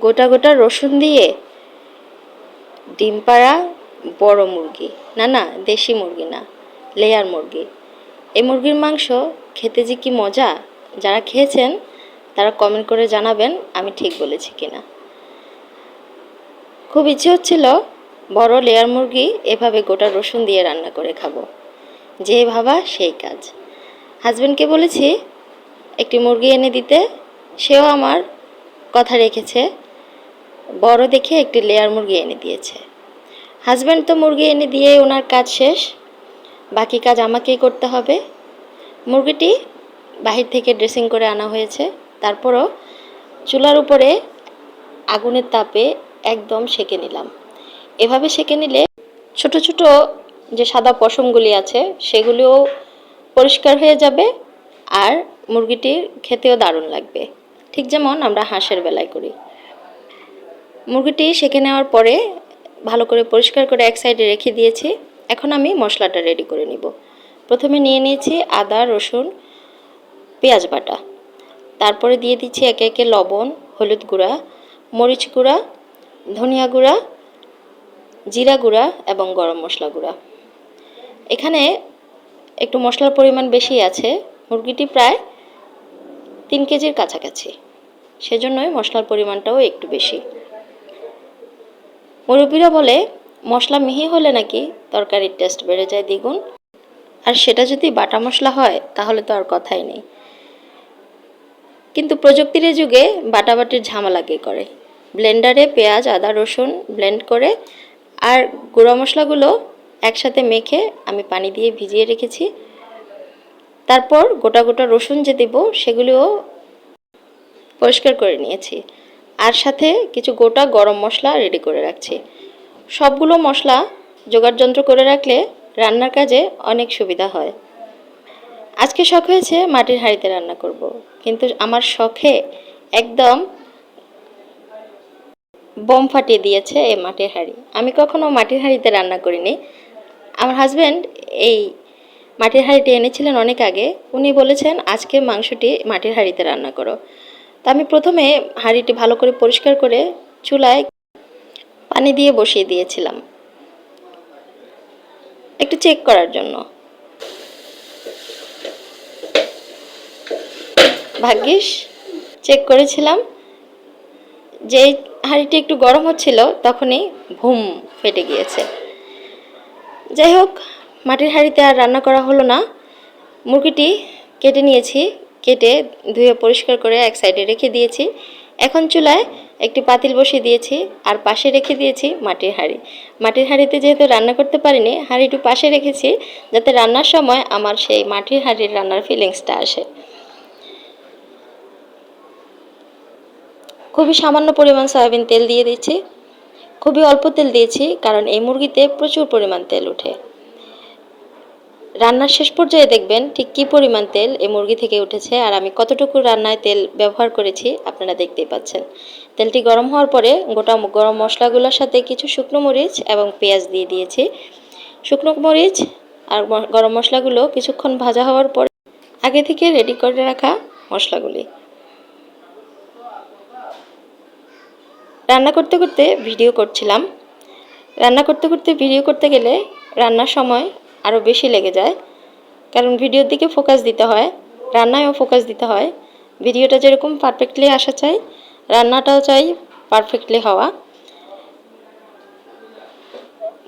গোটা গোটা রসুন দিয়ে ডিম পাড়া বড় মুরগি। না না, দেশি মুরগি না লেয়ার মুরগি। এই মুরগির মাংস খেতে যে কি মজা? যারা খেয়েছেন, তারা কমেন্ট করে জানাবেন, আমি ঠিক বলেছি কিনা। খুব ইচ্ছে হচ্ছিল বড় লেয়ার মুরগি এভাবে গোটা রসুন দিয়ে রান্না করে খাব। যে ভাবা সেই কাজ। হাজব্যান্ডকে বলেছি, একটি মুরগি এনে দিতে। সেও আমার কথা রেখেছে। বড় দেখে একটি লেয়ার মুরগি এনে দিয়েছে। হাজব্যান্ড তো মুরগি এনে দিয়ে ওনার কাজ শেষ। বাকি কাজ আমাকেই করতে হবে। মুরগিটি বাহির থেকে ড্রেসিং করে আনা হয়েছে। তারপরও চুলার উপরে আগুনের তাপে একদম সেকে নিলাম। এভাবে সেকে নিলে ছোট ছোট যে সাদা পশমগুলি আছে, সেগুলিও পরিষ্কার হয়ে যাবে আর মুরগিটির খেতেও দারুণ লাগবে। ঠিক যেমন আমরা হাঁসের বেলায় করি। মুরগিটি সেঁকে নেওয়ার পরে ভালো করে পরিষ্কার করে এক সাইডে রেখে দিয়েছি। এখন আমি মশলাটা রেডি করে নিব। প্রথমে নিয়ে নিয়েছি আদা, রসুন, পেঁয়াজ বাটা। তারপরে দিয়ে দিচ্ছি একে একে লবণ, হলুদ গুঁড়া, মরিচ গুঁড়া, ধনিয়া গুঁড়া, জিরা গুঁড়া এবং গরম মশলা গুঁড়া। এখানে একটু মশলার পরিমাণ বেশি আছে। মুরগিটি প্রায় তিন কেজির কাছাকাছি। সেজন্যই মশলার পরিমাণটাও একটু বেশি। মুরব্বীরা বলে, মশলা মিহি হলে নাকি তরকারির টেস্ট বেড়ে যায় দ্বিগুণ। আর সেটা যদি বাটা মশলা হয়, তাহলে তো আর কথাই নেই। কিন্তু প্রযুক্তির যুগে বাটাবাটির ঝামেলা কে করে? ব্লেন্ডারে পেঁয়াজ, আদা, রসুন ব্লেন্ড করে আর গুঁড়ো মশলাগুলো একসাথে মেখে আমি পানি দিয়ে ভিজিয়ে রেখেছি। তারপর গোটা গোটা রসুন যে দেব, সেগুলিও পরিষ্কার করে নিয়েছি। আর সাথে কিছু গোটা গরম মশলা রেডি করে রাখছি। সবগুলো মশলা জোগাড় যন্ত্র করে রাখলে রান্নার কাজে অনেক সুবিধা হয়। আজকে শখ হয়েছে মাটির হাঁড়িতে রান্না করব। কিন্তু আমার শখে একদম বোম ফাটিয়ে দিয়েছে এই মাটির হাঁড়ি। আমি কখনো মাটির হাঁড়িতে রান্না করিনি। আমার হাজব্যান্ড এই মাটির হাঁড়িটি এনেছিলেন অনেক আগে। উনি বলেছেন, আজকে মাংসটি মাটির হাঁড়িতে রান্না করো। তা আমি প্রথমে হাঁড়িটি ভালো করে পরিষ্কার করে চুলায় পানি দিয়ে বসিয়ে দিয়েছিলাম। একটু চেক করার জন্য। ভাগ্যিস চেক করেছিলাম। যেই হাঁড়িটি একটু গরম হচ্ছিল, তখনই ভুম ফেটে গিয়েছে। যাই হোক, মাটির হাঁড়িতে আর রান্না করা হলো না। মুরগিটি কেটে নিয়েছি। কেটে ধুয়ে পরিষ্কার করে এক সাইডে রেখে দিয়েছি। এখন চুলায় একটি পাতিল বসিয়ে দিয়েছি আর পাশে রেখে দিয়েছি মাটির হাঁড়ি। মাটির হাঁড়িতে যেহেতু রান্না করতে পারিনি হাঁড়িটু পাশে রেখেছি যাতে রান্নার সময় আমার সেই মাটির হাঁড়ির রান্নার ফিলিংসটা আসে। খুবই সামান্য পরিমাণ সয়াবিন তেল দিয়ে দিচ্ছি খুবই অল্প তেল দিয়েছি কারণ এই মুরগিতে প্রচুর পরিমাণ তেল ওঠে। রান্নার শেষ পর্যায়ে দেখবেন ঠিক কী পরিমাণ তেল এই মুরগি থেকে উঠেছে আর আমি কতটুকু রান্নায় তেল ব্যবহার করেছি আপনারা দেখতেই পাচ্ছেন। তেলটি গরম হওয়ার পরে গোটা গরম মশলাগুলোর সাথে কিছু শুকনো মরিচ এবং পেঁয়াজ দিয়ে দিয়েছি। শুকনো মরিচ আর গরম মশলাগুলো কিছুক্ষণ ভাজা হওয়ার পরে আগে থেকে রেডি করে রাখা মশলাগুলি। রান্না করতে করতে ভিডিও করছিলাম। রান্না করতে করতে ভিডিও করতে গেলে রান্নার সময় আরও বেশি লেগে যায়। কারণ ভিডিওর দিকে ফোকাস দিতে হয়, রান্নায়ও ফোকাস দিতে হয়। ভিডিওটা যেরকম পারফেক্টলি আসা চাই, রান্নাটাও চাই পারফেক্টলি হওয়া।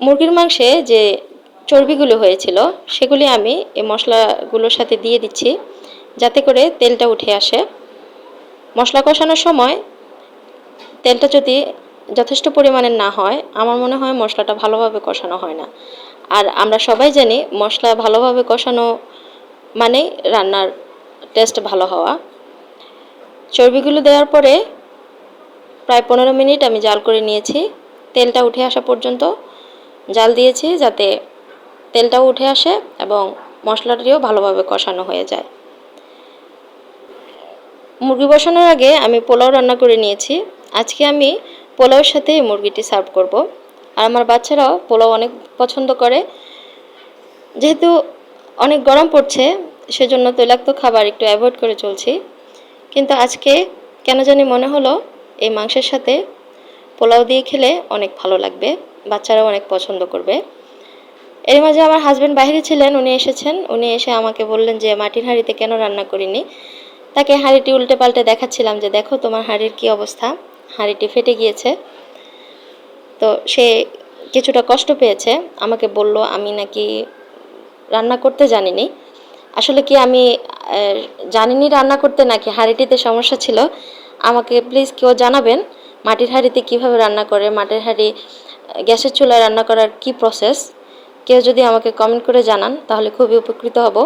মুরগির মাংসে যে চর্বিগুলো হয়েছিল, সেগুলি আমি এই মশলাগুলোর সাথে দিয়ে দিচ্ছি, যাতে করে তেলটা উঠে আসে। মশলা কষানোর সময় তেলটা যদি যথেষ্ট পরিমাণের না হয়, আমার মনে হয় মশলাটা ভালোভাবে কষানো হয় না। আর আমরা সবাই জানি মশলা ভালোভাবে কষানো মানে রান্নার টেস্ট ভালো হওয়া। চর্বিগুলো দেওয়ার পরে প্রায় পনেরো মিনিট আমি জাল করে নিয়েছি। তেলটা উঠে আসা পর্যন্ত জাল দিয়েছি যাতে তেলটাও উঠে আসে এবং মশলাটিও ভালোভাবে কষানো হয়ে যায়। মুরগি বসানোর আগে আমি পোলাও রান্না করে নিয়েছি। আজকে আমি পোলাওর সাথে মুরগিটি সার্ভ করব। আর আমার বাচ্চারাও পোলাও অনেক পছন্দ করে। যেহেতু অনেক গরম পড়ছে, সেজন্য তৈলাক্ত খাবার একটু অ্যাভয়েড করে চলছি। কিন্তু আজকে কেন জানি মনে হলো, এই মাংসের সাথে পোলাও দিয়ে খেলে অনেক ভালো লাগবে, বাচ্চারাও অনেক পছন্দ করবে। এর মাঝে আমার হাজব্যান্ড বাইরে ছিলেন, উনি এসেছেন। উনি এসে আমাকে বললেন যে, মাটির হাঁড়িতে কেন রান্না করিনি? তাকে হাঁড়িটি উল্টে পাল্টে দেখাচ্ছিলাম যে, দেখো তোমার হাঁড়ির কী অবস্থা? হাঁড়িটি ফেটে গিয়েছে। তো সে কিছুটা কষ্ট পেয়েছে। আমাকে বলল, আমি নাকি রান্না করতে জানিনি। আসলে কি আমি জানিনি রান্না করতে নাকি হাঁড়িটিতে সমস্যা ছিল? আমাকে প্লিজ কেউ জানাবেন মাটির হাঁড়িতে কীভাবে রান্না করে, মাটির হাঁড়ি, গ্যাসের চুলায় রান্না করার কি প্রসেস কেউ যদি আমাকে কমেন্ট করে জানান, তাহলে খুবই উপকৃত হব।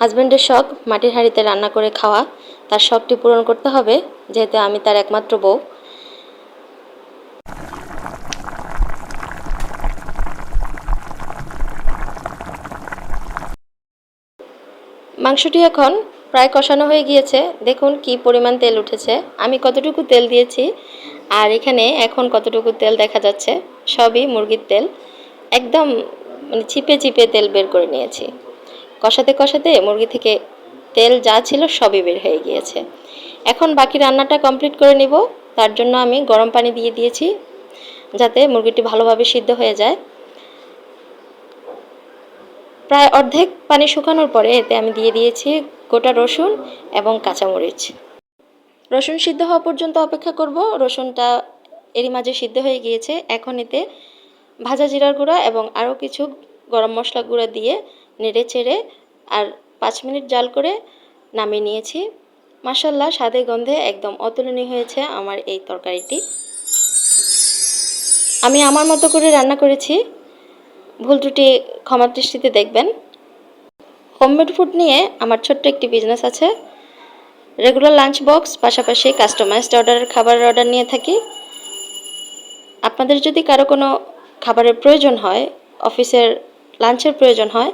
হাজব্যান্ডের শখ, মাটির হাঁড়িতে রান্না করে খাওয়া। তার শখটি পূরণ করতে হবে, যেহেতু আমি তার একমাত্র বউ। মাংসটি এখন প্রায় কষানো হয়ে গিয়েছে। দেখুন কি পরিমাণ তেল উঠেছে। আমি কতটুকু তেল দিয়েছি আর এখানে এখন কতটুকু তেল দেখা যাচ্ছে, সবই মুরগির তেল। একদম মানে চিপে চিপে তেল বের করে নিয়েছি। কষাতে কষাতে মুরগি থেকে তেল যা ছিল সবই বের হয়ে গিয়েছে। এখন বাকি রান্নাটা কমপ্লিট করে নিব। তার জন্য আমি গরম পানি দিয়ে দিয়েছি যাতে মুরগিটি ভালোভাবে সিদ্ধ হয়ে যায়। প্রায় অর্ধেক পানি শুকানোর পরে এতে আমি দিয়ে দিয়েছি গোটা রসুন এবং কাঁচামরিচ। রসুন সিদ্ধ হওয়া পর্যন্ত অপেক্ষা করব। রসুনটা এরই মাঝে সিদ্ধ হয়ে গিয়েছে। এখন এতে ভাজা জিরার গুঁড়া এবং আরও কিছু গরম মশলা গুঁড়া দিয়ে নেড়ে চেড়ে আর পাঁচ মিনিট জাল করে নামিয়ে নিয়েছি। মাসাল্লাহ স্বাদে গন্ধে একদম অতুলনীয় হয়েছে আমার এই তরকারিটি। আমি আমার মতো করে রান্না করেছি। ভুল ত্রুটি ক্ষমার দৃষ্টিতে দেখবেন। হোমমেড ফুড নিয়ে আমার ছোট্ট একটি বিজনেস আছে। রেগুলার লাঞ্চ বক্স পাশাপাশি কাস্টমাইজড অর্ডারের খাবারের অর্ডার নিয়ে থাকি। আপনাদের যদি কারও কোনো খাবারের প্রয়োজন হয়, অফিসের লাঞ্চের প্রয়োজন হয়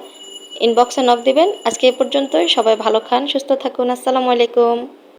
ইনবক্সে নক দিবেন। আজকে এ পর্যন্তই। সবাই ভালো খান, সুস্থ থাকুন। আসসালামু আলাইকুম।